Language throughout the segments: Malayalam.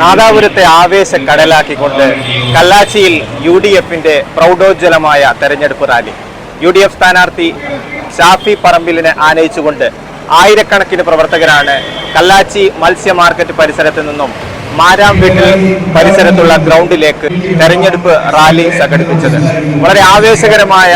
നാദാപുരത്തെ ആവേശ കടലാക്കിക്കൊണ്ട് കല്ലാച്ചിയിൽ യു ഡി എഫിന്റെ പ്രൗഢോജ്വലമായ തെരഞ്ഞെടുപ്പ് റാലി. യു ഡി എഫ് സ്ഥാനാർത്ഥി ഷാഫി പറമ്പിലിനെ ആനയിച്ചുകൊണ്ട് ആയിരക്കണക്കിന് പ്രവർത്തകരാണ് കല്ലാച്ചി മത്സ്യ മാർക്കറ്റ് പരിസരത്ത് നിന്നും മാരാം വീട്ടിൽ പരിസരത്തുള്ള ഗ്രൗണ്ടിലേക്ക് തെരഞ്ഞെടുപ്പ് റാലി സംഘടിപ്പിച്ചത്. വളരെ ആവേശകരമായ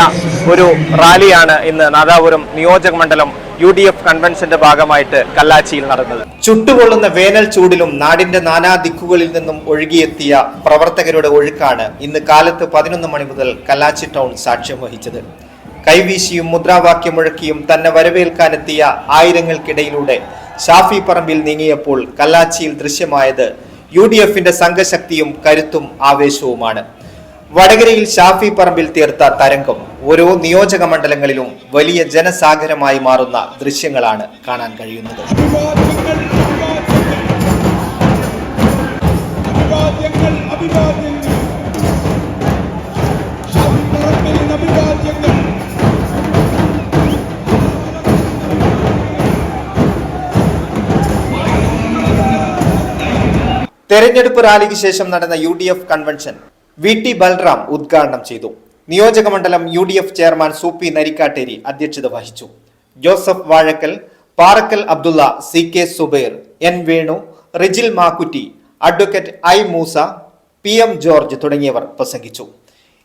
ഒരു റാലിയാണ് ഇന്ന് നാദാപുരം നിയോജക മണ്ഡലം യു ഡി എഫ് കൺവെൻഷന്റെ ഭാഗമായിട്ട് കല്ലാച്ചിയിൽ നടന്നത്. ചുട്ടുകൊള്ളുന്ന വേനൽ ചൂടിലും നാടിന്റെ നാനാ ദിക്കുകളിൽ നിന്നും ഒഴുകിയെത്തിയ പ്രവർത്തകരുടെ ഒഴുക്കാണ് ഇന്ന് കാലത്ത് പതിനൊന്ന് മണി മുതൽ കല്ലാച്ചി ടൗൺ സാക്ഷ്യം വഹിച്ചത്. കൈവീശിയും മുദ്രാവാക്യം മുഴക്കിയും തന്നെ വരവേൽക്കാനെത്തിയ ആയിരങ്ങൾക്കിടയിലൂടെ ഷാഫി പറമ്പിൽ നീങ്ങിയപ്പോൾ കല്ലാച്ചിയിൽ ദൃശ്യമായത് യു ഡി എഫിന്റെ സംഘശക്തിയും കരുത്തും ആവേശവുമാണ്. വടകരയിൽ ഷാഫി പറമ്പിൽ തീർത്ത തരംഗം ഓരോ നിയോജക മണ്ഡലങ്ങളിലും വലിയ ജനസാഗരമായി മാറുന്ന ദൃശ്യങ്ങളാണ് കാണാൻ കഴിയുന്നത്. തെരഞ്ഞെടുപ്പ് റാലിക്ക് ശേഷം നടന്ന U D F convention V T Balram ഉദ്ഘാടനം ചെയ്തു. നിയോജക മണ്ഡലം U D F chairman Sooppy Narikkatteri അധ്യക്ഷത വഹിച്ചു. Joseph Vazhakkal Parakkal Abdulla C K Zubair N Venu Rijil Makkutty advocate I Moosa P M George തുടങ്ങിയവർ പ്രസംഗിച്ചു.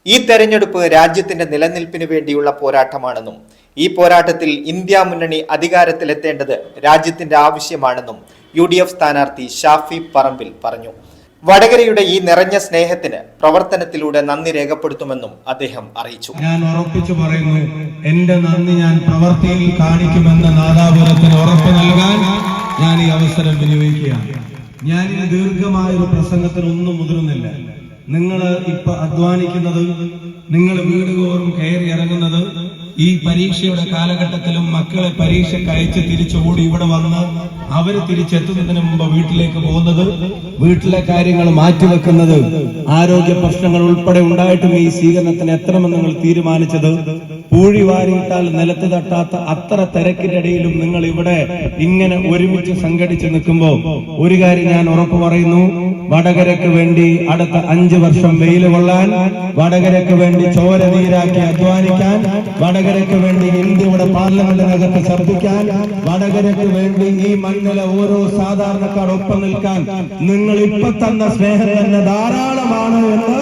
ഈ തെരഞ്ഞെടുപ്പ് രാജ്യത്തിന്റെ നിലനിൽപ്പിന് വേണ്ടിയുള്ള പോരാട്ടമാണെന്നും ഈ പോരാട്ടത്തിൽ ഇന്ത്യ മുന്നണി അധികാരത്തിലെത്തേണ്ടത് രാജ്യത്തിന്റെ ആവശ്യമാണെന്നും യു ഡി എഫ് സ്ഥാനാർത്ഥി ഷാഫി പറമ്പിൽ പറഞ്ഞു. വടകരയുടെ ഈ നിറഞ്ഞ സ്നേഹത്തിന് പ്രവർത്തനത്തിലൂടെ നന്ദി രേഖപ്പെടുത്തുമെന്നും അദ്ദേഹം അറിയിച്ചു. ഞാൻ ഉറപ്പിച്ചു പറയുന്നു എന്റെ നന്ദി ഞാൻ പ്രവർത്തിയിൽ കാണിക്കുമെന്ന് നാദാപുരത്തിന് ഉറപ്പ് നൽകാൻ ഞാൻ ഈ അവസരം വിനിയോഗിക്കുകയാണ്. ഞാൻ ഈ ദീർഘമായ ഒരു പ്രസംഗത്തിന് ഒന്നും മുതിരുന്നില്ല നിങ്ങൾ ഇപ്പൊ അധ്വാനിക്കുന്നത് നിങ്ങൾ വീടുകോറും കയറി ഇറങ്ങുന്നത് ഈ പരീക്ഷയുടെ കാലഘട്ടത്തിലും മക്കളെ പരീക്ഷ കഴിച്ച് തിരിച്ചുകൂടി ഇവിടെ വന്ന് അവർ തിരിച്ചെത്തുന്നതിന് മുമ്പ് വീട്ടിലേക്ക് പോകുന്നത് വീട്ടിലെ കാര്യങ്ങൾ മാറ്റിവെക്കുന്നത് ആരോഗ്യ പ്രശ്നങ്ങൾ ഉൾപ്പെടെ ഉണ്ടായിട്ടും ഈ സ്വീകരണത്തിന് എത്തണമെന്ന് നിങ്ങൾ തീരുമാനിച്ചത് പൂഴി വാരിയിട്ടാൽ നിലത്ത് തട്ടാത്ത അത്ര തിരക്കിനിടയിലും നിങ്ങൾ ഇവിടെ ഇങ്ങനെ ഒരുമിച്ച് സംഘടിച്ച് നിൽക്കുമ്പോൾ ഒരു കാര്യം ഞാൻ ഉറപ്പു പറയുന്നു. വടകരക്ക് വേണ്ടി അടുത്ത അഞ്ചു വർഷം വെയിൽ കൊള്ളാൻ വടകരക്ക് വേണ്ടി ചോര നീരാക്കി അധ്വാനിക്കാൻ വടകരക്ക് വേണ്ടി ഇന്ത്യയുടെ പാർലമെന്റിനകത്ത് ശബ്ദിക്കാൻ വടകരക്ക് വേണ്ടി ഈ മണ്ണിലെ ഓരോ സാധാരണക്കാർ ഒപ്പം നിൽക്കാൻ നിങ്ങൾ ഇപ്പൊ തന്ന സ്നേഹം തന്നെ ധാരാളമാണ് എന്ന്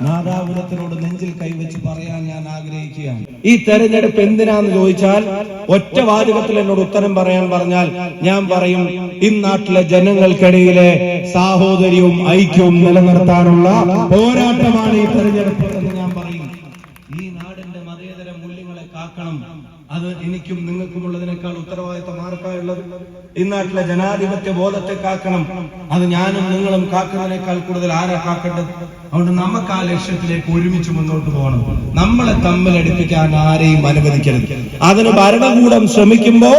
നാദാപുരത്തിനോട് നെഞ്ചിൽ കൈവച്ച് പറയാൻ ഞാൻ ആഗ്രഹിക്കുകയാണ്. ഈ തെരഞ്ഞെടുപ്പ് എന്തിനാന്ന് ചോദിച്ചാൽ ഒറ്റ വാചകത്തിൽ എന്നോട് ഉത്തരം പറയാൻ പറഞ്ഞാൽ ഞാൻ പറയും ഈ നാട്ടിലെ ജനങ്ങൾക്കിടയിലെ സാഹോദര്യവും ഐക്യവും നിലനിർത്താനുള്ള പോരാട്ടമാണ് ഈ തെരഞ്ഞെടുപ്പ് എന്ന് ഞാൻ പറയും. ഈ നാടിന്റെ മതേതര മൂല്യങ്ങളെ കാക്കണം. അത് എനിക്കും നിങ്ങൾക്കുമുള്ളതിനേക്കാൾ ഉത്തരവാദിത്തം ആർക്കായുള്ളത് ഈ നാട്ടിലെ ജനാധിപത്യ ബോധത്തെ കാക്കണം. അത് ഞാനും നിങ്ങളും കാക്കുന്നതിനേക്കാൾ കൂടുതൽ ആരാ കാക്കേണ്ടത്? അതുകൊണ്ട് നമുക്ക് ആ ലക്ഷ്യത്തിലേക്ക് ഒരുമിച്ച് മുന്നോട്ട് പോകണം. നമ്മളെ തമ്മിൽ അടുപ്പിക്കാൻ ആരെയും അനുവദിക്കരുത്. അതിന് ഭരണകൂടം ശ്രമിക്കുമ്പോ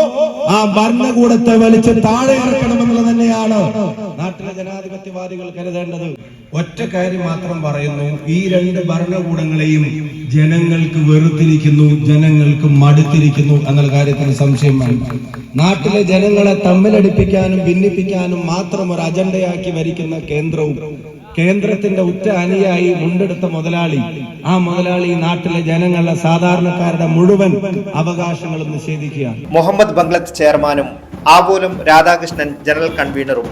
ആ ഭരണകൂടത്തെ വലിച്ച് താഴെ ഇറക്കണമെന്നുള്ളത് തന്നെയാണ് നാട്ടിലെ ജനാധിപത്യവാദികൾ കരുതേണ്ടത്. ഒറ്റ കാര്യം മാത്രം പറയുന്നു. ഈ രണ്ട് ഭരണകൂടങ്ങളെയും ജനങ്ങൾക്ക് വെറുത്തിരിക്കുന്നു ജനങ്ങൾക്ക് മടുത്തിരിക്കുന്നു എന്നുള്ള കാര്യത്തിൽ സംശയം വേണ്ട. നാട്ടിലെ ജനങ്ങളെ തമ്മിലടിപ്പിക്കാനും ഭിന്നിപ്പിക്കാനും മാത്രം ഒരു അജണ്ടയാക്കി ഭരിക്കുന്ന കേന്ദ്രവും കേന്ദ്രത്തിന്റെ ഉറ്റ അനിയായി മുണ്ടെടുത്ത മുതലാളി. ആ മുതലാളി നാട്ടിലെ ജനങ്ങളുടെ സാധാരണക്കാരുടെ മുഴുവൻ അവകാശങ്ങളും നിഷേധിക്കുകയാണ്. മുഹമ്മദ് ബംഗ്ലത്ത് ചെയർമാനും ആവോലം രാധാകൃഷ്ണൻ ജനറൽ കൺവീനറും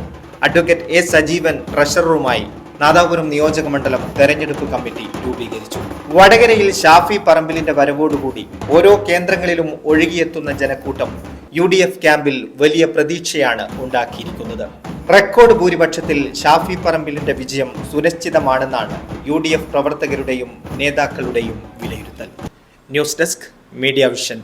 അഡ്വക്കേറ്റ് എ സജീവൻ ട്രഷററുമായി നാദാപുരം നിയോജക മണ്ഡലം തെരഞ്ഞെടുപ്പ് കമ്മിറ്റി രൂപീകരിച്ചു. വടകരയിൽ ഷാഫി പറമ്പിലിന്റെ വരവോടുകൂടി ഓരോ കേന്ദ്രങ്ങളിലും ഒഴുകിയെത്തുന്ന ജനക്കൂട്ടം യു ഡി എഫ് ക്യാമ്പിൽ വലിയ പ്രതീക്ഷയാണ് ഉണ്ടാക്കിയിരിക്കുന്നത്. റെക്കോർഡ് ഭൂരിപക്ഷത്തിൽ ഷാഫി പറമ്പിലിന്റെ വിജയം സുനിശ്ചിതമാണെന്നാണ് യു ഡി എഫ് പ്രവർത്തകരുടെയും നേതാക്കളുടെയും വിലയിരുത്തൽ. News desk media vision.